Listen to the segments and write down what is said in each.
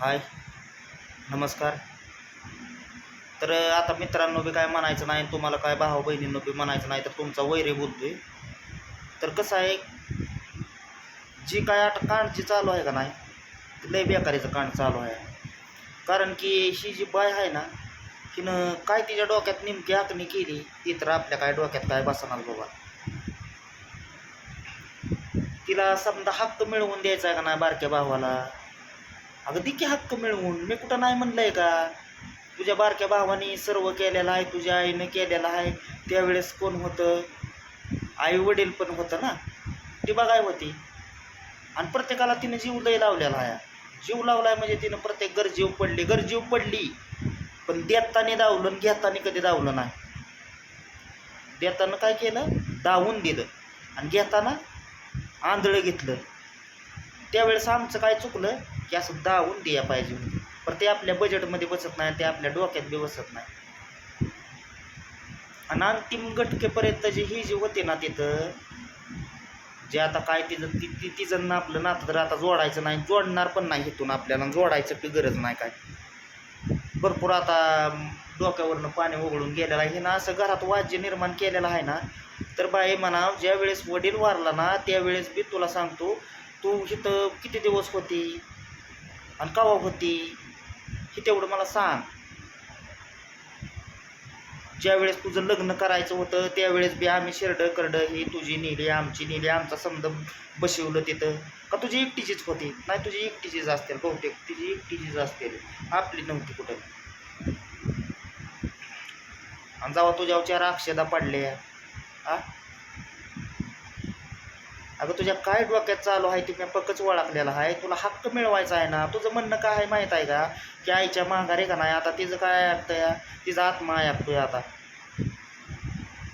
हाय. नमस्कार. तर आता मित्रांनो बी काय म्हणायचं नाही तुम्हाला काय भाऊ बहिणींनो बी म्हणायचं नाही तर तुमचा वैरे बोलतोय. तर कसं आहे जी काय आता कांडची चालू आहे का नाही ती लय बेकारीचं कांड चालू आहे. कारण की ही जी बाय आहे ना तिनं काय तिच्या डोक्यात नेमकी आखणी केली ती तर आपल्या काय डोक्यात काय बसणार बाबा. तिला समजा हक्क मिळवून द्यायचा आहे का नाही बारक्या भावाला? अगं दे की हक्क मिळवून. मी कुठं नाही म्हणलंय का? तुझ्या बारक्या भावाने सर्व केलेलं आहे तुझ्या आईनं केलेलं आहे. त्यावेळेस कोण होतं? आई वडील पण होतं ना? ती बघाय होती. आणि प्रत्येकाला तिनं जीव लय लावलेला आहे. जीव लावलाय म्हणजे तिनं प्रत्येक गरजीव पडली. गरजीव पडली. पण देताना दावलं आणि घेताना कधी दावलं नाही. देताना काय केलं? दावून दिलं. आणि घेताना आंधळं घेतलं. त्यावेळेस आमचं काय चुकलं? की असं दावून द्या पाहिजे. पर पण ते आपल्या बजेटमध्ये बसत नाही ते आपल्या डोक्यात बी बसत नाही. आणि अंतिम गटकेपर्यंत जी ही जी होते ना तिथं जे आता काय तिचं ती ती तिचं आपलं नातं तर आता जोडायचं नाही जोडणार पण नाही इथून आपल्याला जोडायचं की गरज नाही काय. भरपूर आता डोक्यावरनं पाणी ओघळून गेलेलं आहे. हे ना असं घरात वाज्य निर्माण केलेलं आहे ना तर बाई म्हणा ज्या वेळेस वडील वारला ना त्यावेळेस बी तुला सांगतो तू इथं किती दिवस होती? आणि कवा होती हे तेवढं मला सांग. ज्यावेळेस तुझं लग्न करायचं होतं त्यावेळेस बी आम्ही शेरडं करडं ही तुझी नेली आमची नेली आमचा समज बसवलं तिथं. का तुझी एकटीचीच होती? नाही तुझी एकटीचीच असतील बहुतेक. तुझी एकटीचीच असतील. आपली नव्हती कुठं. आणि जावा तुझ्यावर चार अक्षदा पडल्या आ? अगं तुझ्या काय डोक्यात चालू आहे? ते मी पक्कच ओळखलेलं आहे. तुला हक्क मिळवायचा आहे ना? तुझं म्हणणं काय आहे माहीत आहे का? की आईच्या माघारे का नाही? आता तिचं काय ऐकतंय तिचा आत्मा ऐकतोय आता.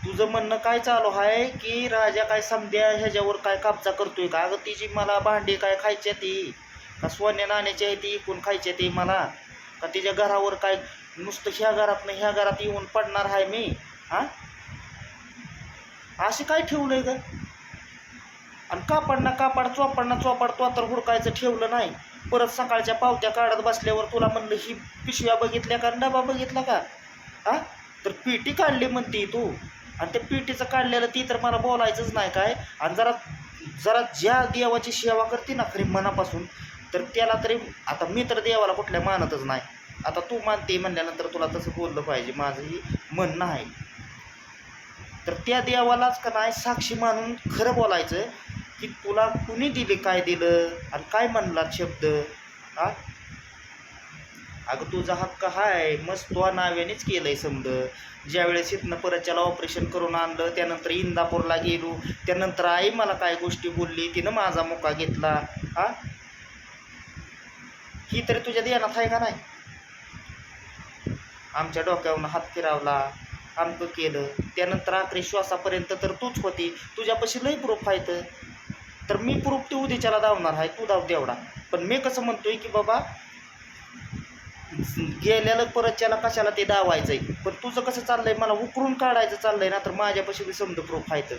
तुझं म्हणणं काय चालू आहे की राजा काय समध्या ह्याच्यावर काय कब्जा करतोय का? अगं तिची मला भांडी काय खायची ती? का सोन्या नाण्याची आहे ती? इकून खायची ती मला? का तिच्या घरावर काय नुसतं ह्या घरात ह्या घरात येऊन पडणार आहे मी? हां? असे काय ठेवलंय का आणि कापडना कापड चोपड चोपाड चोपड तो तर हुडकायचं ठेवलं नाही. परत सकाळच्या पावत्या काढत बसल्यावर तुला म्हणलं ही पिशव्या बघितल्या का डबा बघितला का? हा? तर पिटी काढली म्हणती तू. आणि त्या पेटीचं काढलेलं ती तर मला बोलायचंच नाही काय. आणि जरा जरा ज्या देवाची सेवा करते ना खरी मनापासून तर त्याला तरी आता मी तर देवाला कुठल्या मानतच नाही. आता तू मानते म्हणल्यानंतर तुला तसं बोललं पाहिजे. माझंही म्हणणं आहे. तर त्या देवालाच का नाही साक्षी मानून खरं बोलायचं? की तुला कुणी दिले काय दिलं आणि काय म्हणला शब्द? हा? अगं तुझा हक्क हाय मस्त तुझ्या नाव्यानेच केलंय समज. ज्यावेळेस इथनं परत त्याला ऑपरेशन करून आणलं त्यानंतर इंदापूरला गेलो त्यानंतर आई मला काय गोष्टी बोलली तिनं माझा मुका घेतला. हा? ही तरी तुझ्या ध्यानात आहे का नाही? आमच्या डोक्यावरून हात फिरावला आमकं केलं. त्यानंतर आखरी श्वासापर्यंत तर तूच होती. तुझ्यापाशी लई प्रूफ आहेत. तर मी प्रूफ ते उद्याच्याला धावणार आहे तू धाव तेवढा. पण मी कसं म्हणतोय की बाबा गेल्याला परतच्याला कशाला ते दावायचंय पण तुझं कसं चाललंय मला उकरून काढायचं चाललंय ना तर माझ्यापाशी बी समजा प्रूफ आहे तर.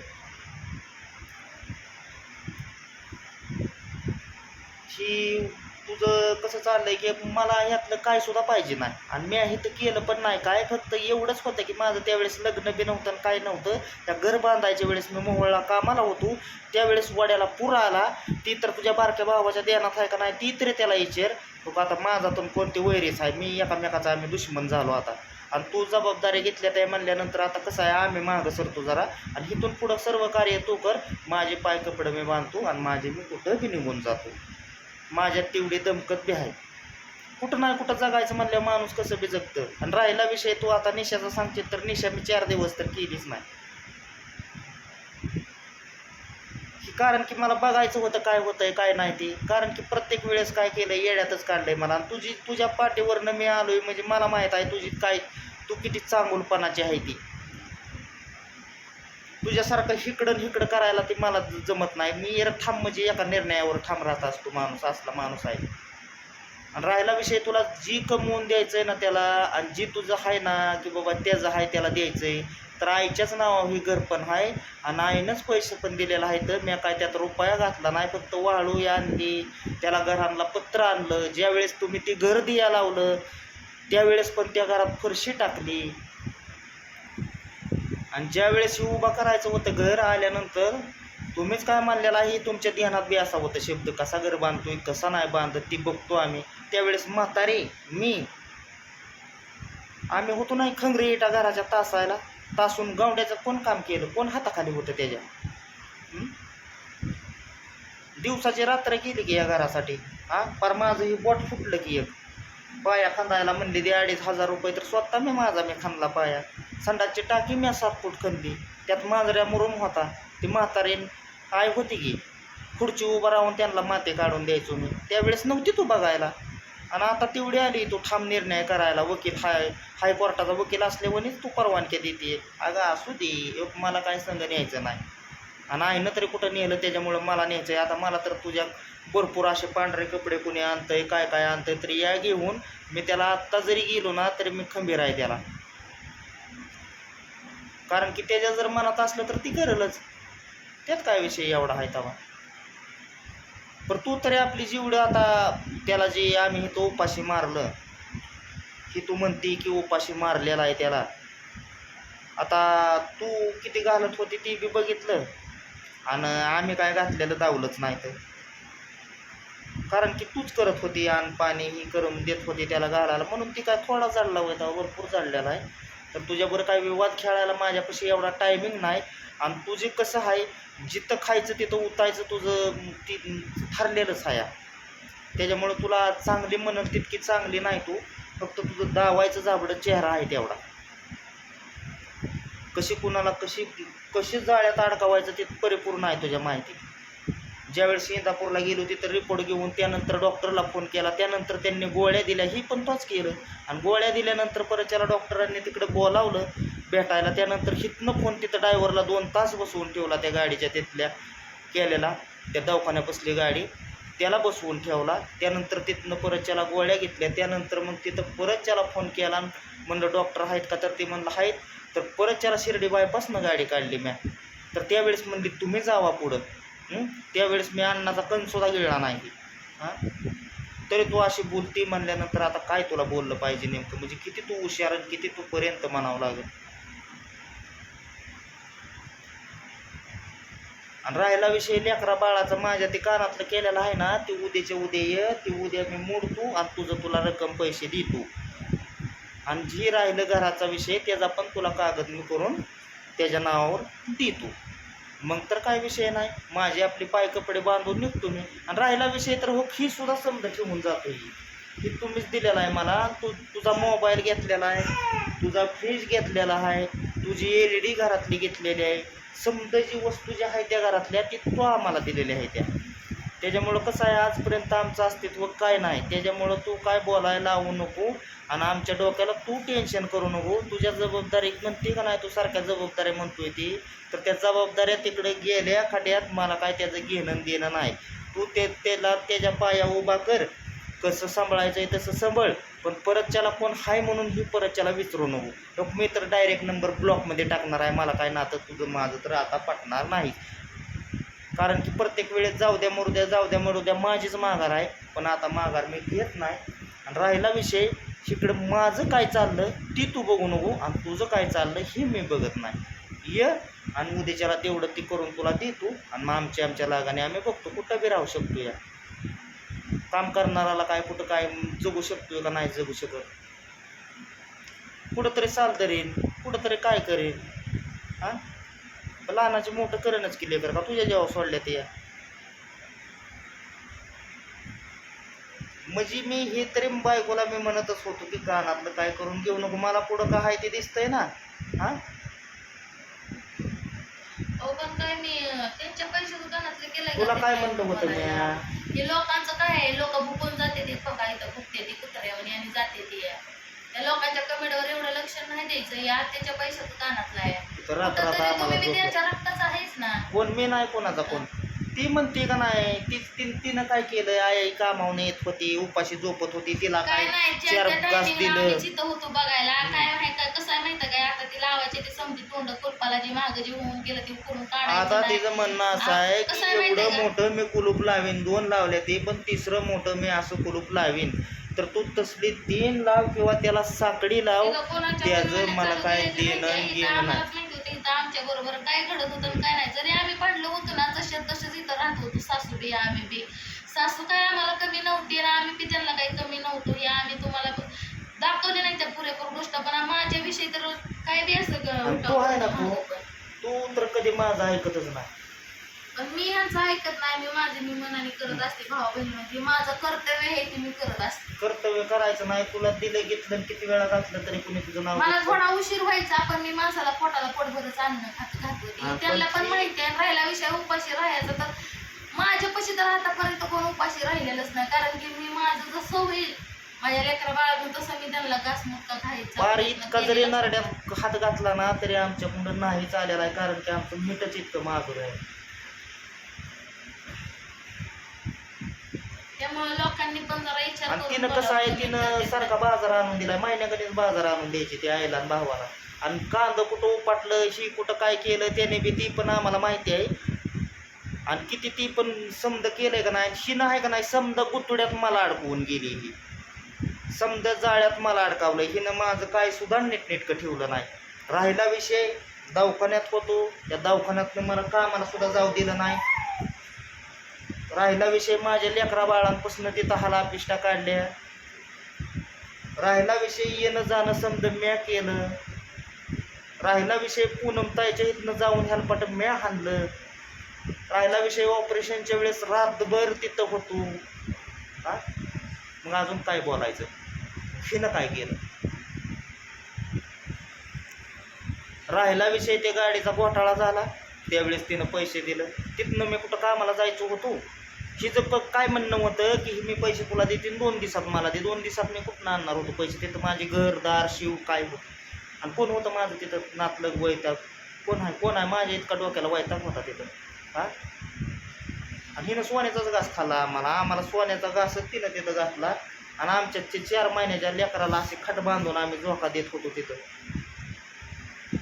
ही तुझं कसं चाललंय की मला ह्यातलं काय सुद्धा पाहिजे नाही. आणि मी तर केलं पण नाही. काय फक्त एवढंच होतं की माझं त्यावेळेस लग्न बी नव्हतं आणि काय नव्हतं. त्या घर बांधायच्या वेळेस मी मोहळला कामाला होतो. त्यावेळेस वड्याला पूर आला. ती तर तुझ्या बारक्या भावाच्या देण्यात आहे का नाही ती तरी त्याला विचार. तो आता माझा तर कोणती वैरीच आहे. मी एकामेकाचा आम्ही दुश्मन झालो आता. आणि तू जबाबदारी घेतल्या त्या म्हणल्यानंतर आता कसं आहे आम्ही मागं सरतो जरा. आणि इथून पुढं सर्व कार्य तू कर. माझे पाय कपडे मी बांधतो आणि माझे मी कुठं बी निघून जातो. माझ्यात तेवढी दमकत बी आहे कुठं नाही कुठं जगायचं म्हणल्यावर माणूस कसं बी जगतं. आणि राहिला विषय तू आता निशाचा सांगते तर निशा मी चार दिवस तर केलीच नाही. की कारण की मला बघायचं होतं काय होतंय काय नाही ते. कारण की प्रत्येक वेळेस काय केलं येड्यातच काढलंय मला. आणि तुझी तुझ्या पाठीवरनं मी आलोय म्हणजे मला माहीत आहे तुझी काय तू किती चांगुलपणाची आहे ती. तुझ्यासारखं हिकडं हिकडं करायला ते मला जमत नाही. मी एक ठाम म्हणजे एका निर्णयावर ठाम राहत असतो माणूस असला माणूस आहे. आणि राहिला विषय तुला जी कमवून द्यायचं आहे ना त्याला आणि जी तुझं आहे ना की बाबा त्याचं आहे त्याला द्यायचं आहे तर आईच्याच नावावर ही घर पण आहे आणि आईनंच पैसे पण दिलेलं आहे तर मी काय त्यात रुपया घातला नाही फक्त वाळू आणली त्याला घरांना पत्र आणलं. ज्यावेळेस तुम्ही ते घर दिया लावलं त्यावेळेस पण त्या घरात फरशी टाकली. आणि ज्यावेळेस हे उभा करायचं होतं घर आल्यानंतर तुम्हीच काय मानलेलं आहे हे तुमच्या ध्यानात बी असा होता शब्द कसा घर बांधतोय कसा नाही बांधत ती बघतो आम्ही. त्यावेळेस म्हातारे मी. आम्ही होतो नाही खंगरी इटा घराच्या तासायला तासून गावड्याचं कोण काम केलं कोण हाताखाली होतं त्याच्या? दिवसाची रात्र गेली की या घरासाठी. हा? पर माझं ही बोट फुटलं की एक. पाया खांदायला म्हणली दे अडीच हजार रुपये तर स्वतः मी माझा मी खांदला पाया. संडासची टाकी मी सात फूट खणली. त्यात मांजऱ्या मुरुम होता. ती म्हातारीन आय होती की. खुर्ची उभं राहून त्यांना माते काढून द्यायचो मी. त्यावेळेस नव्हती तू बघायला. आणि आता तेवढी आली तू ठाम निर्णय करायला. वकील हाय हायकोर्टाचा वकील असल्यावरच तू परवानगी देते. अगं असू दे. मला काय संघ न्यायचं नाही. आणि आईनं तरी कुठं नेलं? त्याच्यामुळं मला न्यायचं आहे आता मला तर तुझ्या भरपूर असे पांढरे कपडे कोणी आणतंय काय काय आणतंय तरी या घेऊन मी त्याला आत्ता जरी गेलो ना तरी मी खंबीर आहे त्याला. कारण की त्याच्या जर मनात असलं तर ती करेलच. त्यात काय विषय एवढा आहे तवा पण तू तरी आपली जेवढं आता त्याला जे आम्ही हे तो उपाशी मारलं की तू म्हणते की उपाशी मारलेला आहे त्याला. आता तू किती घालत होती ती बी बघितलं. आणि आम्ही काय घातलेलं दावलंच नाही तर. कारण की तूच करत होती आणि पाणी ही करून देत होती त्याला घालायला. म्हणून ती काय थोडा जाडला होता भरपूर जाडलेला आहे. तर तुझ्याबरोबर काय विवाद खेळायला माझ्यापाशी एवढा टायमिंग नाही. आणि तुझे कसं आहे जिथं खायचं तिथं उतायचं तुझं ती ठरलेलंच आहे. त्याच्यामुळं तुला चांगली म्हणत तितकी चांगली नाही तू. फक्त तुझं दावायचं जाबडं चेहरा आहे तेवढा. कशी कुणाला कशी कशी जाळ्यात अडकावायचं ते परिपूर्ण आहे तुझ्या माहिती ज्यावेळेस इंदापूरला गेलो तिथं रिपोर्ट घेऊन त्यानंतर डॉक्टरला फोन केला. त्यानंतर त्यांनी गोळ्या दिल्या ही पण तोच केलं. आणि गोळ्या दिल्यानंतर परत त्याला डॉक्टरांनी तिकडे बोलावलं भेटायला. त्यानंतर हिथनं फोन तिथं ड्रायव्हरला दोन तास बसवून ठेवला त्या गाडीच्या तिथल्या केलेला. त्या दवाखान्यात बसली गाडी. त्याला बसवून ठेवला. त्यानंतर तिथनं परत त्याला गोळ्या घेतल्या. त्यानंतर मग तिथं परत त्याला फोन केला आणि म्हणलं डॉक्टर आहेत का? तर ते म्हणलं आहेत. तर परत त्याला शिर्डी बायपासनं गाडी काढली म्या. तर त्यावेळेस म्हणली तुम्ही जावा पुढं. त्यावेळेस मी अन्नाचा कणसुद्धा गिळला नाही. हां? तरी तू अशी बोलती म्हणल्यानंतर आता काय तुला बोललं पाहिजे नेमकं? म्हणजे किती तू हुशार आणि किती तू पर्यंत म्हणावं लागेल? आणि राहिला विषय लेकरा बाळाचा माझ्या ते कानातलं केलेलं आहे ना ते उद्याच्या उद्या ये ते उद्या मी मोडतो आणि तुझं तुला रक्कम पैसे देतो. आणि जे राहिलं घराचा विषय त्याचा पण तुला कागद मी करून त्याच्या नावावर देतो. मग तर काय विषय नाही. माझे आपले पाय कपडे बांधून निघतो मी. आणि राहिला विषय तर हो ही सुद्धा समजा ठेवून जातो ही ही तुम्हीच दिलेला आहे मला. तू तुझा मोबाईल घेतलेला आहे. तुझा फ्रीज घेतलेला आहे. तुझी एल ई डी घरातली घेतलेली आहे. समजा जी वस्तू ज्या आहे त्या घरातल्या ती तू आम्हाला दिलेल्या आहे त्या. त्याच्यामुळं कसं आहे आजपर्यंत आमचं अस्तित्व काय नाही. त्याच्यामुळं तू काय बोलायला लावू नको आणि आमच्या डोक्याला तू टेन्शन करू नको. तुझ्या जबाबदारी म्हणते का नाही तू सारख्या जबाबदाऱ्या म्हणतोय ती. तर त्या जबाबदाऱ्या तिकडे गेल्या खड्यात मला काय त्याचं घेणं देणं नाही. तू ते त्याला त्याच्या पाया उभा कर. कसं सांभाळायचं आहे तसं सांभाळ. पण परत त्याला कोण हाय म्हणून ही परत त्याला विचारू नको. मी तर डायरेक्ट नंबर ब्लॉकमध्ये टाकणार आहे. मला काय नातं तुझं माझं तर आता पटणार नाही. कारण की प्रत्येक वेळेस जाऊ द्या मरू द्या जाऊ द्या मरू द्या माझीच माघार आहे. पण आता माघार मी घेत नाही. आणि राहिला विषय इकडं माझं काय चाललं ती तू बघू नको आणि तुझं काय चाललं हे मी बघत नाही. ये आणि उद्याच्याला तेवढं ती करून तुला देतो आणि मग आमच्या आमच्या लागाने आम्ही बघतो कुठं बी राहू शकतो या. काम करणाराला काय कुठं काय जगू शकतोय का नाही जगू शकत. कुठंतरी साल धरेन कुठंतरी काय करेन हां? लहानाचे मोठं करणच केले कर का तुझ्या जेव्हा सोडल्या ते म्हणजे मी हे तरी बायकोला मी म्हणतच होतो की कानातलं काय करून घेऊ नको. मला पुढं काय आहे ते दिसतंय ना. हा? अहो पण काय मी त्यांच्या पैसे दुकानातले केलंय तुला का काय म्हणलं होतं? मी हे लोकांचं काय आहे? लोक भुकून जाते ते बघा इथं भुकते ती कुत्र्यावर आणि जाते ती. त्या लोकांच्या कमेडवर एवढं लक्ष नाही द्यायचं. या त्याच्या पैशाचं कानातलं आहे. तर आता तुम्ही आम्हाला झोप त्यांच्या रक्ताचा आहेच ना. कोण मी नाही कोणाचा कोण. ती म्हणते का नाही ती ती- तिनं काय केलं आई आई कामावून येत होती उपाशी झोपत होती तिला काय काय नाही चार घास आम्ही दिलं. जिथं होतो बघायला काय माहीत कसं आहे माहिती काय? आता ती लावायची ते समजी तोंड कुलपाला जी मागं जी होऊन गेलं ते करून आता काढायचं नाही. तिचं म्हणणं असं आ, आहे कसं की आहे माहिती एवढं आहे का? मोठं मी कुलूप लावीन दोन लावले ते पण तिसरं मोठं मी असं कुलूप लावीन. तर तू तसली तीन लाव किंवा त्याला साकडी लाव तिला कोणाच्या त्याचं मला काय देणं घेणं नाही. आमच्या बरोबर काय घडत होतं काय नाही. जरी आम्ही पडलो होतो ना तसे तसेच इथं राहत होतो सासू बी आम्ही बी. सासू काय आम्हाला कमी नव्हती आणि आम्ही बी त्यांना काही कमी नव्हतो. हे आम्ही तुम्हाला दाखवले नाही त्या पुरेपूर गोष्ट पण माझ्याविषयी तर काय बी असं ना. तू तर कधी माझं ऐकतच नाही. पण मी यांचं ऐकत नाही. मी माझे मी मनाने करत असते भावा बहिणी माझं कर्तव्य आहे ते मी करत असते. कर्तव्य करायचं नाही. तुला दिलं घेतलं किती वेळा घातलं तरी कुणी तुझं नाव मला घेतलं. थोडा उशीर व्हायचा पण मी माणसाला पोटाला पोटभरच अन्न खात घात हा, होती पण त्यांना पण ते- माहिती आहे राहिला विषय उपाशी राहायचा तर माझ्यापाशी तर आतापर्यंत कोण उपाशी राहिलेलंच नाही. कारण की मी माझं जसं होईल माझ्या लेकरा बाळातून तसं मी त्यांना खायचा फार प्रयत्न इतका जरी केलेला. नरड्यात हात घातला ना तरी आमच्याकडून नाहीच आलेला आहे कारण की आमचं मीठच इतकं मागूर आहे. त्यामुळे लोकांनी पण जरा विचार आणि करून तिनं कसं बोलावं आहे तिनं. सारखा बाजार आणून दिलाय महिन्याकडेच बाजार आणून द्यायची ती आईला आणि भावाला. आणि कांदा कुठं उपाटलं ही कुठं काय केलं त्याने बी ती पण आम्हाला माहिती आहे. आणि किती ती पण समद केलंय का नाही शिन आहे का नाही समद गुतुड्यात मला अडकवून गेली ही. समद जाळ्यात मला अडकावलं हिनं माझं काय सुद्धा नीटनेटकं ठेवलं नाही. राहिला विषय दवाखान्यात होतो त्या दवाखान्यात मला कामाला सुद्धा जाऊ दिलं नाही. राहिला विषय माझ्या लेकरा बाळांपासून तिथं हाला पिष्टा काढल्या. राहिला विषय येणं जाणं समज म्या केलं. राहिला विषय पूनमताईच्या इथनं जाऊन ह्यालपाट म्या हाणलं. राहिला विषय ऑपरेशनच्या वेळेस रातभर तिथं होतो. हा? मग अजून काय बोलायचं? हिनं काय केलं? राहिला विषय त्या गाडीचा घोटाळा झाला. त्यावेळेस तिनं पैसे दिलं. तिथनं मी कुठं कामाला जायचो होतो? हिचं प काय म्हणणं होतं की मी पैसे तुला देतील दोन दिवसात मला दे. दोन दिवसात मी कुठं आणणार होतो पैसे? तिथं माझे घरदार शिव काय होतं? आणि कोण होतं माझं तिथं? नातलग वैताग. कोण आहे? कोण आहे? माझ्या इतका डोक्याला वैताग होता तिथं. हां? आणि हिनं सोन्याचाच घास खाल्ला आम्हाला. आम्हाला सोन्याचा घासच तिनं तिथं घातला. आणि आमच्या ते चार महिन्याच्या लेकराला असे खट बांधून आम्ही झोका देत होतो तिथं.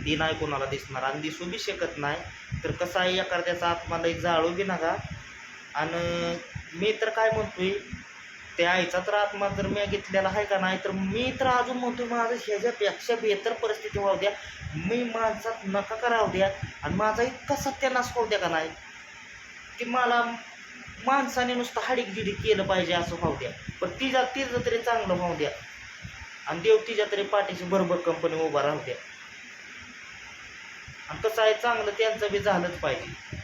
ती नाही कोणाला दिसणार. आणि दिसू बी शकत नाही. तर कसं आहे एखाद्याचा आत्माला जाळू बी नका. आणि मी तर काय म्हणतोय त्या आईचा तर आत्मा जर मी घेतलेला आहे का नाही तर मी तर अजून म्हणतोय माझं ह्याच्यापेक्षा बेहतर परिस्थिती व्हावं द्या. मी माणसात नका करावं द्या. आणि माझा इतका सत्यानाश होऊ द्या का नाही की मला माणसाने नुसतं हाडीक जिडीक केलं पाहिजे असं व्हावं द्या. पण तिच्या तिचं तरी चांगलं व्हावं द्या. आणि देव तिच्या तरी पाठीशी बरोबर कंपनी उभा राहू द्या. आणि कसं आहे चांगलं त्यांचं बी झालंच पाहिजे.